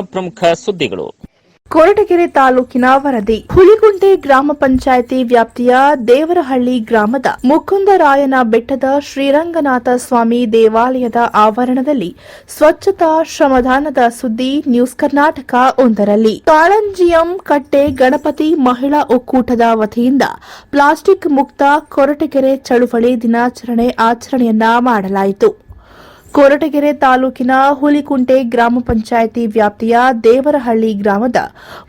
ಪ್ರಮುಖ ಸುದ್ದಿಗಳು. ಕೊರಟಗೆರೆ ತಾಲೂಕಿನ ವರದಿ. ಹುಲಿಗುಂಟೆ ಗ್ರಾಮ ಪಂಚಾಯಿತಿ ವ್ಯಾಪ್ತಿಯ ದೇವರಹಳ್ಳಿ ಗ್ರಾಮದ ಮುಕುಂದರಾಯನ ಬೆಟ್ಟದ ಶ್ರೀರಂಗನಾಥ ಸ್ವಾಮಿ ದೇವಾಲಯದ ಆವರಣದಲ್ಲಿ ಸ್ವಚ್ಛತಾ ಶ್ರಮದಾನದ ಸುದ್ದಿ ನ್ಯೂಸ್ ಕರ್ನಾಟಕ ಒಂದರಲ್ಲಿ. ಕಾಳಂಜಿಯಂ ಕಟ್ಟೆ ಗಣಪತಿ ಮಹಿಳಾ ಒಕ್ಕೂಟದ ವತಿಯಿಂದ ಪ್ಲಾಸ್ಟಿಕ್ ಮುಕ್ತ ಕೊರಟಗೆರೆ ಚಳುವಳಿ ದಿನಾಚರಣೆ ಆಚರಣೆಯನ್ನ ಮಾಡಲಾಯಿತು. ಕೊರಟಗೆರೆ ತಾಲೂಕಿನ ಹುಲಿಕುಂಟೆ ಗ್ರಾಮ ಪಂಚಾಯಿತಿ ವ್ಯಾಪ್ತಿಯ ದೇವರಹಳ್ಳಿ ಗ್ರಾಮದ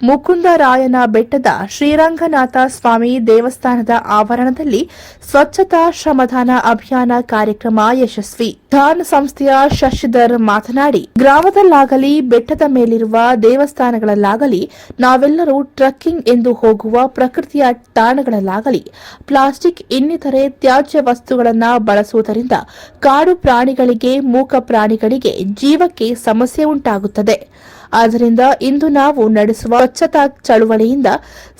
ಮುಕುಂದರಾಯನ ಬೆಟ್ಟದ ಶ್ರೀರಂಗನಾಥ ಸ್ವಾಮಿ ದೇವಸ್ಥಾನದ ಆವರಣದಲ್ಲಿ ಸ್ವಚ್ಛತಾ ಶ್ರಮದಾನ ಅಭಿಯಾನ ಕಾರ್ಯಕ್ರಮ ಯಶಸ್ವಿ. ಧಾನ್ ಸಂಸ್ಥೆಯ ಶಶಿಧರ್ ಮಾತನಾಡಿ, ಗ್ರಾಮದಲ್ಲಾಗಲಿ, ಬೆಟ್ಟದ ಮೇಲಿರುವ ದೇವಸ್ಥಾನಗಳಲ್ಲಾಗಲಿ, ನಾವೆಲ್ಲರೂ ಟ್ರಕ್ಕಿಂಗ್ ಎಂದು ಹೋಗುವ ಪ್ರಕೃತಿಯ ತಾಣಗಳಲ್ಲಾಗಲಿ, ಪ್ಲಾಸ್ಟಿಕ್ ಇನ್ನಿತರೆ ತ್ಯಾಜ್ಯ ವಸ್ತುಗಳನ್ನು ಬಳಸುವುದರಿಂದ ಕಾಡು ಪ್ರಾಣಿಗಳಿಗೆ ಮೂಕ ಪ್ರಾಣಿಗಳಿಗೆ ಜೀವಕ್ಕೆ ಸಮಸ್ಯೆ ಉಂಟಾಗುತ್ತದೆ. ಆದ್ದರಿಂದ ಇಂದು ನಾವು ನಡೆಸುವ ಸ್ವಚ್ಛತಾ ಚಳುವಳಿಯಿಂದ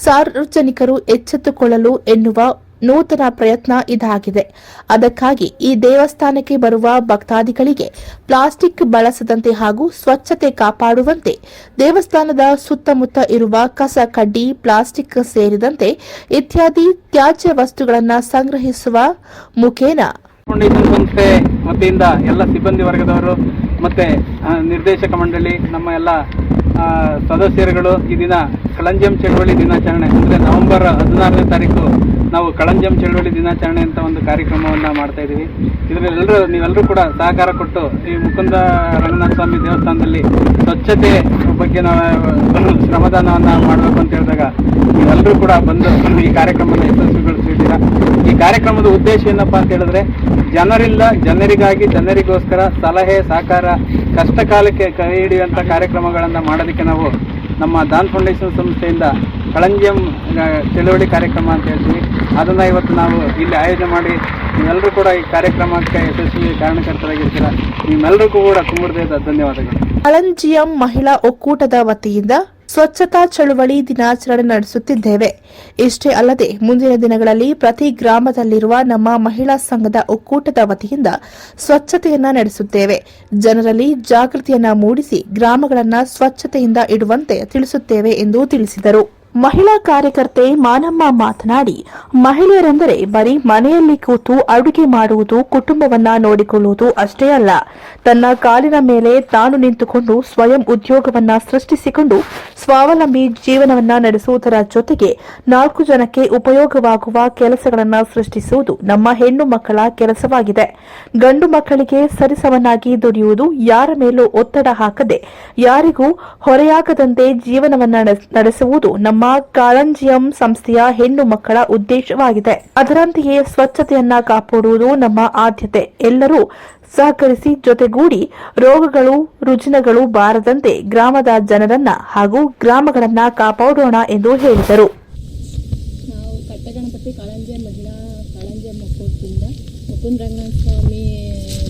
ಸಾರ್ವಜನಿಕರು ಎಚ್ಚೆತ್ತುಕೊಳ್ಳಲು ಎನ್ನುವ ನೂತನ ಪ್ರಯತ್ನ ಇದಾಗಿದೆ. ಅದಕ್ಕಾಗಿ ಈ ದೇವಸ್ಥಾನಕ್ಕೆ ಬರುವ ಭಕ್ತಾದಿಗಳಿಗೆ ಪ್ಲಾಸ್ಟಿಕ್ ಬಳಸದಂತೆ ಹಾಗೂ ಸ್ವಚ್ಛತೆ ಕಾಪಾಡುವಂತೆ ದೇವಸ್ಥಾನದ ಸುತ್ತಮುತ್ತ ಇರುವ ಕಸ, ಕಡ್ಡಿ, ಪ್ಲಾಸ್ಟಿಕ್ ಸೇರಿದಂತೆ ಇತ್ಯಾದಿ ತ್ಯಾಜ್ಯ ವಸ್ತುಗಳನ್ನು ಸಂಗ್ರಹಿಸುವ ಮುಖೇನ ಫೌಂಡೇಶನ್ ಸಂಸ್ಥೆ ವತಿಯಿಂದ ಎಲ್ಲ ಸಿಬ್ಬಂದಿ ವರ್ಗದವರು ಮತ್ತೆ ನಿರ್ದೇಶಕ ಮಂಡಳಿ, ನಮ್ಮ ಎಲ್ಲ ಸದಸ್ಯರುಗಳು ಈ ದಿನ ಕಳಂಜಂ ಚಳವಳಿ ದಿನಾಚರಣೆ, ಅಂದರೆ ನವೆಂಬರ್ ಹದಿನಾರನೇ ತಾರೀಕು ನಾವು ಕಳಂಜಂ ಚಳವಳಿ ದಿನಾಚರಣೆ ಅಂತ ಒಂದು ಕಾರ್ಯಕ್ರಮವನ್ನು ಮಾಡ್ತಾ ಇದ್ದೀವಿ. ಇದರಲ್ಲಿ ಎಲ್ಲರೂ ನೀವೆಲ್ಲರೂ ಕೂಡ ಸಹಕಾರ ಕೊಟ್ಟು ಈ ಮುಕುಂದ ರಂಗನಾಥ ಸ್ವಾಮಿ ದೇವಸ್ಥಾನದಲ್ಲಿ ಸ್ವಚ್ಛತೆ ಬಗ್ಗೆ ನಾವು, ಶ್ರಮದಾನವನ್ನು ಮಾಡಬೇಕು ಅಂತ ಹೇಳಿದಾಗ ನೀವೆಲ್ಲರೂ ಕೂಡ ಬಂದು ಈ ಕಾರ್ಯಕ್ರಮವನ್ನು ಯಶಸ್ವಿಗೊಳಿಸಿದ್ದೀರಾ ಕಾರ್ಯಕ್ರಮದ ಉದ್ದೇಶ ಏನಪ್ಪ ಅಂತ ಹೇಳಿದ್ರೆ, ಜನರಿಲ್ಲ, ಜನರಿಗಾಗಿ ಜನರಿಗೋಸ್ಕರ ಸಲಹೆ, ಸಹಕಾರ ಕಷ್ಟ ಕಾಲಕ್ಕೆ ಕೈ ಹಿಡಿಯುವಂಥ ಕಾರ್ಯಕ್ರಮಗಳನ್ನು ಮಾಡೋದಕ್ಕೆ ನಾವು ನಮ್ಮ ದಾನ್ ಫೌಂಡೇಶನ್ ಸಂಸ್ಥೆಯಿಂದ ಕಳಂಜಿಯಂ ತಿಳುವಳಿ ಚಳುವಳಿ ಕಾರ್ಯಕ್ರಮ ಅಂತ ಹೇಳ್ತೀವಿ. ಅದನ್ನು ಇವತ್ತು ನಾವು ಇಲ್ಲಿ ಆಯೋಜನೆ ಮಾಡಿ ನೀವೆಲ್ಲರೂ ಕೂಡ ಈ ಕಾರ್ಯಕ್ರಮಕ್ಕೆ ಯಶಸ್ವಿ ಕಾರಣಕರ್ತರಾಗಿರ್ತೀರ. ನಿಮ್ಮೆಲ್ಲರಿಗೂ ಕೂಡ ತುಂಬುವುದೇ ಧನ್ಯವಾದಗಳು. ಕಳಂಜಿಯಂ ಮಹಿಳಾ ಒಕ್ಕೂಟದ ವತಿಯಿಂದ ಸ್ವಚ್ಛತಾ ಚಳುವಳಿ ದಿನಾಚರಣೆ ನಡೆಸುತ್ತಿದ್ದೇವೆ. ಇಷ್ಟೇ ಅಲ್ಲದೆ ಮುಂದಿನ ದಿನಗಳಲ್ಲಿ ಪ್ರತಿ ಗ್ರಾಮದಲ್ಲಿರುವ ನಮ್ಮ ಮಹಿಳಾ ಸಂಘದ ಒಕ್ಕೂಟದ ವತಿಯಿಂದ ಸ್ವಚ್ಛತೆಯನ್ನ ನಡೆಸುತ್ತೇವೆ. ಜನರಲ್ಲಿ ಜಾಗೃತಿಯನ್ನ ಮೂಡಿಸಿ ಗ್ರಾಮಗಳನ್ನು ಸ್ವಚ್ಛತೆಯಿಂದ ಇಡುವಂತೆ ತಿಳಿಸುತ್ತೇವೆ ಎಂದು ತಿಳಿಸಿದರು. ಮಹಿಳಾ ಕಾರ್ಯಕರ್ತೆ ಮಾನಮ್ಮ ಮಾತನಾಡಿ, ಮಹಿಳೆಯರೆಂದರೆ ಬರೀ ಮನೆಯಲ್ಲಿ ಕೂತು ಅಡುಗೆ ಮಾಡುವುದು, ಕುಟುಂಬವನ್ನ ನೋಡಿಕೊಳ್ಳುವುದು ಅಷ್ಟೇ ಅಲ್ಲ. ತನ್ನ ಕಾಲಿನ ಮೇಲೆ ತಾನು ನಿಂತುಕೊಂಡು ಸ್ವಯಂ ಉದ್ಯೋಗವನ್ನ ಸೃಷ್ಟಿಸಿಕೊಂಡು ಸ್ವಾವಲಂಬಿ ಜೀವನವನ್ನ ನಡೆಸುವುದರ ಜೊತೆಗೆ ನಾಲ್ಕು ಜನಕ್ಕೆ ಉಪಯೋಗವಾಗುವ ಕೆಲಸಗಳನ್ನ ಸೃಷ್ಟಿಸುವುದು ನಮ್ಮ ಹೆಣ್ಣು ಮಕ್ಕಳ ಕೆಲಸವಾಗಿದೆ. ಗಂಡು ಮಕ್ಕಳಿಗೆ ಸರಿಸಮನಾಗಿ ದುಡಿಯುವುದು ಯಾರ ಮೇಲೂ ಒತ್ತಡ ಹಾಕದೆ, ಯಾರಿಗೂ ಹೊರೆಯಾಗದಂತೆ ಜೀವನವನ್ನ ನಡೆ- ನಡೆಸುವುದು ನಮ್ಮ ಕಾಳಂಜಿಯಂ ಸಂಸ್ಥೆಯ ಹೆಣ್ಣು ಮಕ್ಕಳ ಉದ್ದೇಶವಾಗಿದೆ. ಅದರಂತೆಯೇ ಸ್ವಚ್ಛತೆಯನ್ನ ಕಾಪಾಡುವುದು ನಮ್ಮ ಆದ್ಯತೆ. ಎಲ್ಲರೂ ಸಹಕರಿಸಿ ಜೊತೆಗೂಡಿ ರೋಗಗಳು, ರುಜಿನಗಳು ಬಾರದಂತೆ ಗ್ರಾಮದ ಜನರನ್ನ ಹಾಗೂ ಗ್ರಾಮಗಳನ್ನ ಕಾಪಾಡೋಣ ಎಂದು ಹೇಳಿದರು. ನಾವು ಕಟ್ಟಗಣಪತಿ ಮಹಿಳಾ ಮಕ್ಕಳಿಂದ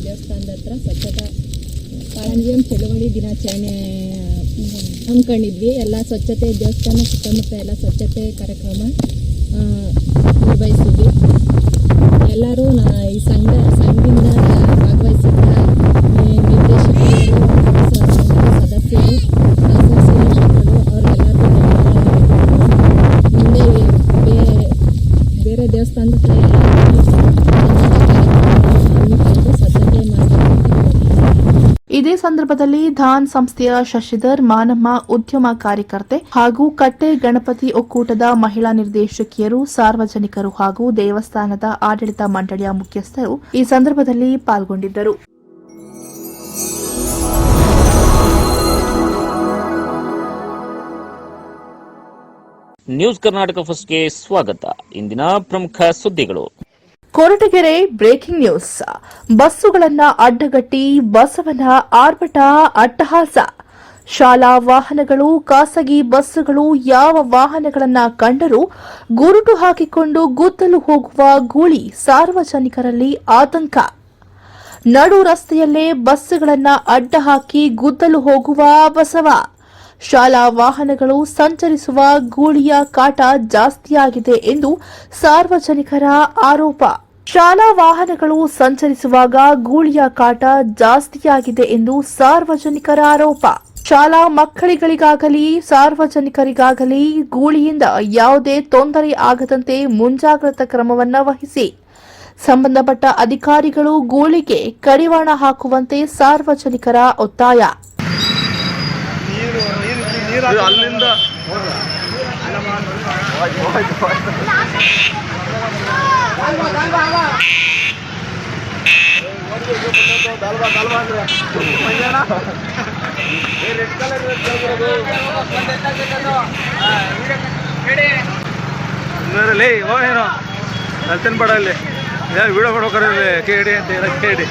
ದೇವಸ್ಥಾನದ ಹತ್ರ ಸ್ವಚ್ಛತಾ ಕಾಳಂಜಿಯಂ ಚಳುವಳಿ ದಿನಾಚರಣೆ ಹಮ್ಮಿಕೊಂಡಿದ್ವಿ. ಎಲ್ಲ ಸ್ವಚ್ಛತೆ, ದೇವಸ್ಥಾನ, ಸುತ್ತಮುತ್ತ ಎಲ್ಲ ಸ್ವಚ್ಛತೆ ಕಾರ್ಯಕ್ರಮ ನಿರ್ವಹಿಸಿದ್ವಿ. ಎಲ್ಲರೂ ಈ ಸಂಘ, ಸಂಘದಿಂದ ಭಾಗವಹಿಸಿದ್ದ ಈ ನಿರ್ದೇಶಕರು ಸ- ಸಂಘದ ಸದಸ್ಯರು ಅಸೋಸಿಯೇಷನ್ಗಳು ಅವ್ರಿಗೆಲ್ಲರಿಗೂ ಧನ್ಯವಾದಗಳು. ಮುಂದೆ ಬೇ- ಬೇರೆ ದೇವಸ್ಥಾನದ ಹತ್ರ ಎಲ್ಲ ಹಮ್ಮಿಕೊಂಡು ಸ್ವಚ್ಛತೆ ಮಾಡಬೇಕು ಇದೇ ಸಂದರ್ಭದಲ್ಲಿ ಧಾನ್ ಸಂಸ್ಥೆಯ ಶಶಿಧರ್ ಮಾನಮ್ಮ ಉದ್ಯಮ ಕಾರ್ಯಕರ್ತೆ ಹಾಗೂ ಕಟ್ಟೆ ಗಣಪತಿ ಒಕ್ಕೂಟದ ಮಹಿಳಾ ನಿರ್ದೇಶಕಿಯರು, ಸಾರ್ವಜನಿಕರು ಹಾಗೂ ದೇವಸ್ಥಾನದ ಆಡಳಿತ ಮಂಡಳಿಯ ಮುಖ್ಯಸ್ಥರು ಈ ಸಂದರ್ಭದಲ್ಲಿ ಪಾಲ್ಗೊಂಡಿದ್ದರು. ನ್ಯೂಸ್ ಕರ್ನಾಟಕ ಫಸ್ಟ್ಗೆ ಸ್ವಾಗತ. ಇಂದಿನ ಪ್ರಮುಖ ಸುದ್ದಿಗಳು. Koratagere breaking news. ಬಸ್ಸುಗಳನ್ನ ಅಡ್ಡಗಟ್ಟಿ, ಬಸವನ ಆರ್ಭಟ, ಅಟ್ಟಹಾಸ. ಶಾಲಾ ವಾಹನಗಳು, ಖಾಸಗಿ ಬಸ್ಸುಗಳು ಯಾವ ವಾಹನಗಳನ್ನ ಕಂಡರೂ ಗುರುಟು ಹಾಕಿಕೊಂಡು ಗುದ್ದಲು ಹೋಗುವ ಗೂಳಿ ಸಾರ್ವಜನಿಕರಲ್ಲಿ ಆತಂಕ. ನಡು ರಸ್ತೆಯಲ್ಲೇ ಬಸ್ಸುಗಳನ್ನ ಅಡ್ಡ ಹಾಕಿ ಗುದ್ದಲು ಹೋಗುವ ಬಸವ. ಶಾಲಾ ವಾಹನಗಳು ಸಂಚರಿಸುವ ಗೂಳಿಯ ಕಾಟ ಜಾಸ್ತಿಯಾಗಿದೆ ಎಂದು ಸಾರ್ವಜನಿಕರ ಆರೋಪ. ಶಾಲಾ ವಾಹನಗಳು ಸಂಚರಿಸುವಾಗ ಗೂಳಿಯ ಕಾಟ ಜಾಸ್ತಿಯಾಗಿದೆ ಎಂದು ಸಾರ್ವಜನಿಕರ ಆರೋಪ. ಶಾಲಾ ಮಕ್ಕಳಿಗಳಿಗಾಗಲಿ ಸಾರ್ವಜನಿಕರಿಗಾಗಲಿ ಗೂಳಿಯಿಂದ ಯಾವುದೇ ತೊಂದರೆ ಆಗದಂತೆ ಮುಂಜಾಗ್ರತಾ ಕ್ರಮವನ್ನು ವಹಿಸಿ. ಸಂಬಂಧಪಟ್ಟ ಅಧಿಕಾರಿಗಳು ಗೂಳಿಗೆ ಕಡಿವಾಣ ಹಾಕುವಂತೆ ಸಾರ್ವಜನಿಕರ ಒತ್ತಾಯ. ಅಲ್ಲಿಂದ ಲೇ ಓ ಏನೋ ಬೇಡ ಅಲ್ಲಿ ಯಾರು ವಿಡಿಯೋ ಮಾಡ್ಬೇಕಾರೆ ಕೇಳಿ ಅಂತ ಹೇಳ ಕೇಡಿ